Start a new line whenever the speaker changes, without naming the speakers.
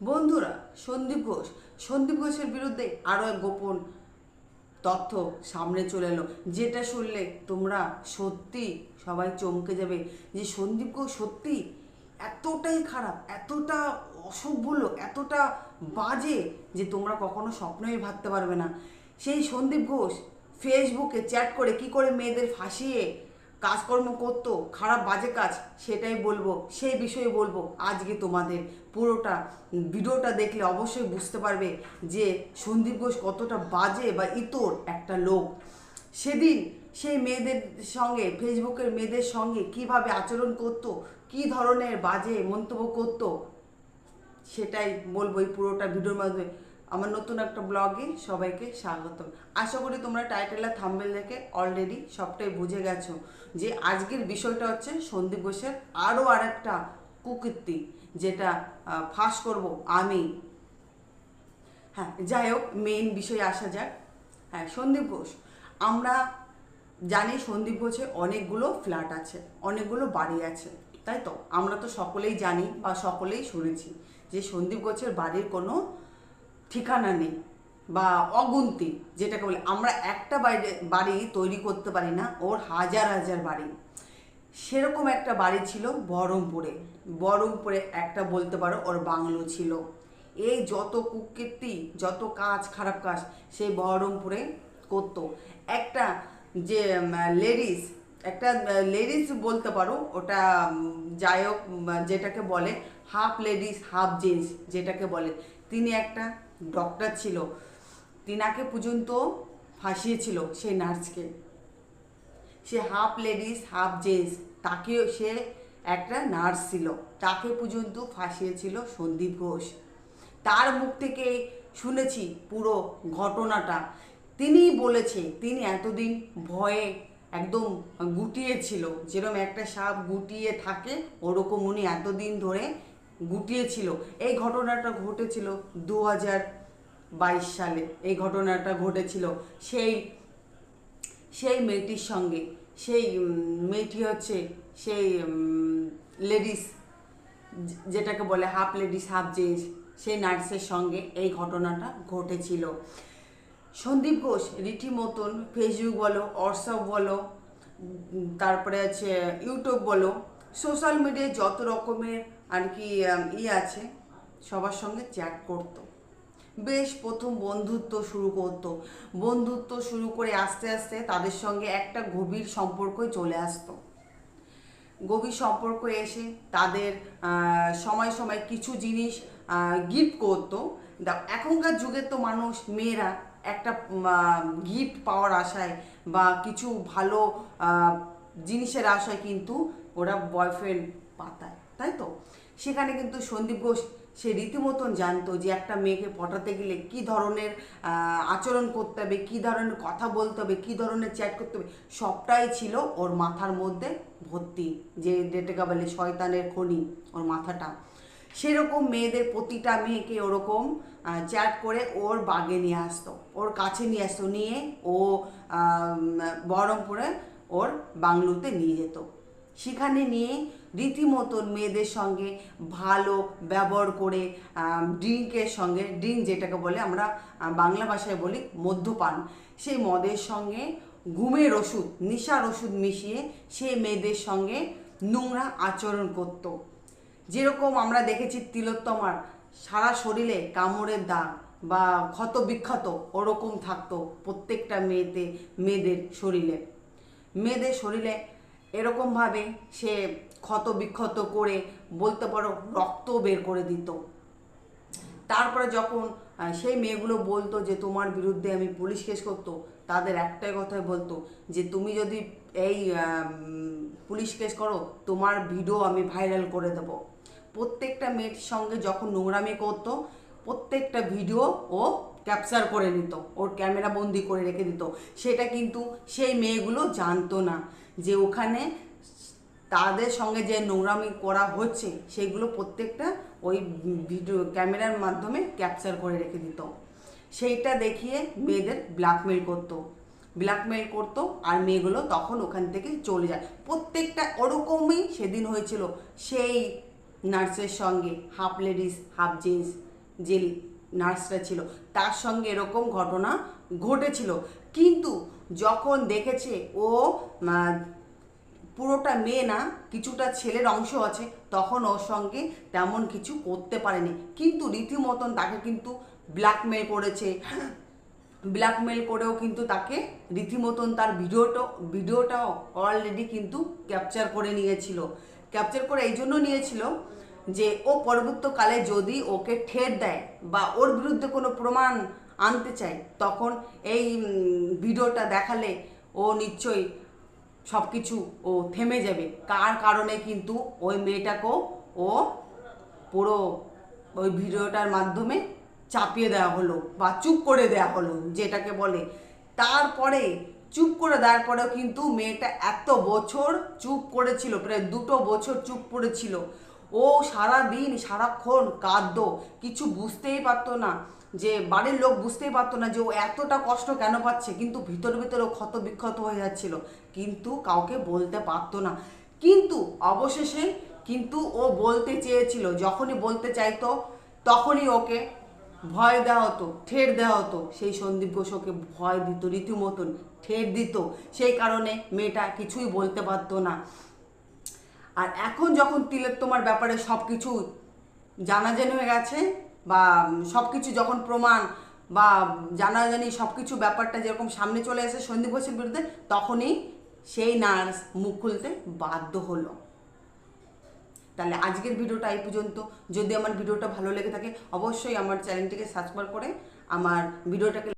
বন্ধুরা, সন্দীপ ঘোষ। সন্দীপ ঘোষের বিরুদ্ধে আরও এক গোপন তথ্য সামনে চলে এলো, যেটা শুনলে তোমরা সত্যি সবাই চমকে যাবে যে সন্দীপ ঘোষ সত্যি এতটাই খারাপ, এতটা অসভ্য, এতটা বাজে যে তোমরা কখনো স্বপ্নই ভাবতে পারবে না। সেই সন্দীপ ঘোষ ফেসবুকে চ্যাট করে কি করে মেয়েদের ফাঁসিয়ে কাজকর্ম করতো, খারাপ বাজে কাজ, সেটাই বলব, সেই বিষয়ে বলব আজকে তোমাদের। পুরোটা ভিডিওটা দেখলে অবশ্যই বুঝতে পারবে যে সন্দীপ ঘোষ কতটা বাজে বা ইতর একটা লোক। সেদিন সেই মেয়েদের সঙ্গে, ফেসবুকের মেয়েদের সঙ্গে কীভাবে আচরণ করতো, কি ধরনের বাজে মন্তব্য করতো, সেটাই বলব এই পুরোটা ভিডিওর মাধ্যমে। আমার নতুন একটা ব্লগে সবাইকে স্বাগতম। আশা করি তোমরা টাইটেল আর থাম্বেল দেখে অলরেডি সবটাই বুঝে গেছো যে আজকের বিষয়টা হচ্ছে সন্দীপ ঘোষের আরও আরেকটা কুকীর্তি যেটা ফাঁস করব আমি। হ্যাঁ যাই হোক মেইন বিষয়ে আসা যাক। হ্যাঁ সন্দীপ ঘোষ, আমরা জানি সন্দীপ ঘোষের অনেকগুলো ফ্ল্যাট আছে, অনেকগুলো বাড়ি আছে, তাই তো? আমরা তো সকলেই জানি বা সকলেই শুনেছি যে সন্দীপ ঘোষের বাড়ির কোনো ঠিকানা নেই বা অগুন্তি, যেটাকে বলে, আমরা একটা বাড়ি বাড়ি তৈরি করতে পারি না, ওর হাজার হাজার বাড়ি। সেরকম একটা বাড়ি ছিল বহরমপুরে। বহরমপুরে একটা বলতে পারো, ওর বাংলো ছিল। এই যত কুকীর্তি, যত কাজ, খারাপ কাজ সেই বহরমপুরে করতো। একটা যে লেডিস একটা লেডিস বলতে পারো, ওটা যাই হোক যেটাকে বলে হাফ লেডিস হাফ জেন্টস যেটাকে বলে। তিনি একটা ডক্টর ছিল। তিনাকে পর্যন্ত ফাঁসিয়েছিল সেই নার্সকে। সে হাফ লেডিস হাফ জেন্টস তাকেও সে একটা নার্স ছিল। তাকে পর্যন্ত ফাঁসিয়েছিল সন্দীপ ঘোষ। তার মুখ থেকে শুনেছি পুরো ঘটনাটা। তিনিই বলেছে, তিনি এতদিন ভয়ে একদম গুটিয়ে ছিল যেরকম একটা সাপ গুটিয়ে থাকে, ওরকম উনি এতদিন ধরে গুটিয়ে ছিল এই ঘটনাটা ঘটেছিল দু বাইশ সালে। এই ঘটনাটা ঘটেছিল সেই সেই মেয়েটির সঙ্গে। সেই মেয়েটি হচ্ছে সেই লেডিস, যেটাকে বলে হাফ লেডিস, হাফ জেন্টস, সেই নার্সের সঙ্গে এই ঘটনাটা ঘটেছিল। সন্দীপ ঘোষ রীতিমতন ফেসবুক বলো, হোয়াটসঅ্যাপ বলো তারপরে আছে ইউটিউব বলো, সোশ্যাল মিডিয়ায় যত রকমের আর কি ই আছে, সবার সঙ্গে চ্যাট করতো। বেশ প্রথম বন্ধুত্ব শুরু করতো। বন্ধুত্ব শুরু করে আস্তে আস্তে তাদের সঙ্গে একটা গভীর সম্পর্ক চলে আসতো। গভীর সম্পর্ক এসে তাদের সময় সময় কিছু জিনিস গিফট করতো। এখনকার যুগের তো মানুষ, মেয়েরা একটা গিফট পাওয়ার আশায় বা কিছু ভালো জিনিসের আশায় কিন্তু ওরা বয়ফ্রেন্ড পাতায়, তাই তো? সেখানে কিন্তু সন্দীপ ঘোষ, সে রীতিমতন জানতো যে একটা মেয়েকে পটাতে গেলে কি ধরনের আচরণ করতে হবে, কী ধরনের কথা বলতে হবে, কী ধরনের চ্যাট করতে হবে, সবটাই ছিল ওর মাথার মধ্যে ভর্তি, যে যেটাকে বলে শয়তানের খনি ওর মাথাটা। সেরকম মেয়েদের প্রতিটা মেয়েকে ওরকম চ্যাট করে ওর বাগে নিয়ে আসতো, ওর কাছে নিয়ে আসতো, নিয়ে ও বহরমপুরে ওর বাংলোতে নিয়ে যেত। সেখানে নিয়ে রীতিমতন মেয়েদের সঙ্গে ভালো ব্যবহার করে ড্রিঙ্কের সঙ্গে, ড্রিঙ্ক যেটাকে বলে আমরা বাংলা ভাষায় বলি মদ্যপান, সেই মদের সঙ্গে ঘুমের ওষুধ, নেশার ওষুধ মিশিয়ে সেই মেয়েদের সঙ্গে নোংরা আচরণ করতো। যেরকম আমরা দেখেছি তিলোত্তমার সারা শরীরে কামড়ের দাগ বা ক্ষত বিক্ষত ওরকম থাকতো প্রত্যেকটা মেয়েতে মেয়েদের শরীরে। মেয়েদের শরীরে এরকমভাবে সে ক্ষত বিক্ষত করে বলতে পারো রক্ত বের করে দিত। তারপরে যখন সেই মেয়েগুলো বলতো যে তোমার বিরুদ্ধে আমি পুলিশ কেস করতো, তাদের একটাই কথাই বলতো যে তুমি যদি এই পুলিশ কেস করো, তোমার ভিডিও আমি ভাইরাল করে দেব। প্রত্যেকটা মেয়ের সঙ্গে যখন নোংরামি করতো, প্রত্যেকটা ভিডিও ও ক্যাপচার করে নিত, ওর ক্যামেরা বন্দি করে রেখে দিত। সেটা কিন্তু সেই মেয়েগুলো জানতো না যে ওখানে তাদের সঙ্গে যে নোংরামি করা হচ্ছে, সেগুলো প্রত্যেকটা ওই ভিডিও ক্যামেরার মাধ্যমে ক্যাপচার করে রেখে দিত। সেইটা দেখিয়ে মেয়েদের ব্ল্যাকমেল করতো। ব্ল্যাকমেল করতো আর মেয়েগুলো তখন ওখান থেকে চলে যায়। প্রত্যেকটা ওরকমই সেদিন হয়েছিল। সেই নার্সের সঙ্গে, হাফ লেডিস, হাফ জেন্টস যে নার্সরা ছিল, তার সঙ্গে এরকম ঘটনা ঘটেছিল। কিন্তু যখন দেখেছে ও পুরোটা মেয়ে না, কিছুটা ছেলের অংশ আছে, তখন ওর সঙ্গে তেমন কিছু করতে পারেনি। কিন্তু রীতিমতন তাকে কিন্তু ব্ল্যাকমেল করেছে। ব্ল্যাকমেল করেও কিন্তু তাকে রীতিমতন তার ভিডিওটা, ভিডিওটাও অলরেডি কিন্তু ক্যাপচার করে নিয়েছিল। ক্যাপচার করে এই জন্য নিয়েছিল যে ও পরবর্তীকালে যদি ওকে ঠেট দেয় বা ওর বিরুদ্ধে কোনো প্রমাণ আনতে চায়, তখন এই ভিডিওটা দেখালে ও নিশ্চয়ই সব কিছু ও থেমে যাবে। কার কারণে কিন্তু ওই মেয়েটাকেও ও পুরো ওই ভিডিওটার মাধ্যমে চাপিয়ে দেওয়া হলো বা চুপ করে দেওয়া হলো, যেটাকে বলে। তারপরে, চুপ করে দেওয়ার পরেও কিন্তু মেয়েটা এত বছর চুপ করেছিল, প্রায় দুটো বছর চুপ করেছিল। ও সারা দিন, সারাক্ষণ কাঁদতো, কিছু বুঝতেই পারতো না, যে বাড়ির লোক বুঝতেই পারতো না যে ও এতটা কষ্ট কেন পাচ্ছে, কিন্তু ভিতর ভিতরে ও ক্ষত বিক্ষত হয়ে যাচ্ছিল, কিন্তু কাউকে বলতে পারতো না। কিন্তু অবশেষে কিন্তু ও বলতে চেয়েছিল, যখনই বলতে চাইতো, তখনই ওকে ভয় দেওয়া হতো, ঠের দেওয়া হতো। সেই সন্দীপ ঘোষ ওকে ভয় দিত, রীতিমতন ঠের দিত। সেই কারণে মেয়েটা কিছুই বলতে পারতো না। আর এখন যখন তিলের তোমার ব্যাপারে সব কিছু জানাজানি হয়ে গেছে, বা সব কিছু যখন প্রমাণ, বা জানাজানি সব কিছু ব্যাপারটা যেরকম সামনে চলে এসে সন্দীপ ঘোষের বিরুদ্ধে, তখনই সেই নার্স মুখ খুলতে বাধ্য হলো। তাহলে আজকের ভিডিওটা এই পর্যন্ত। যদি আমার ভিডিওটা ভালো লেগে থাকে, অবশ্যই আমার চ্যানেলটিকে সাবস্ক্রাইব করে আমার ভিডিওটাকে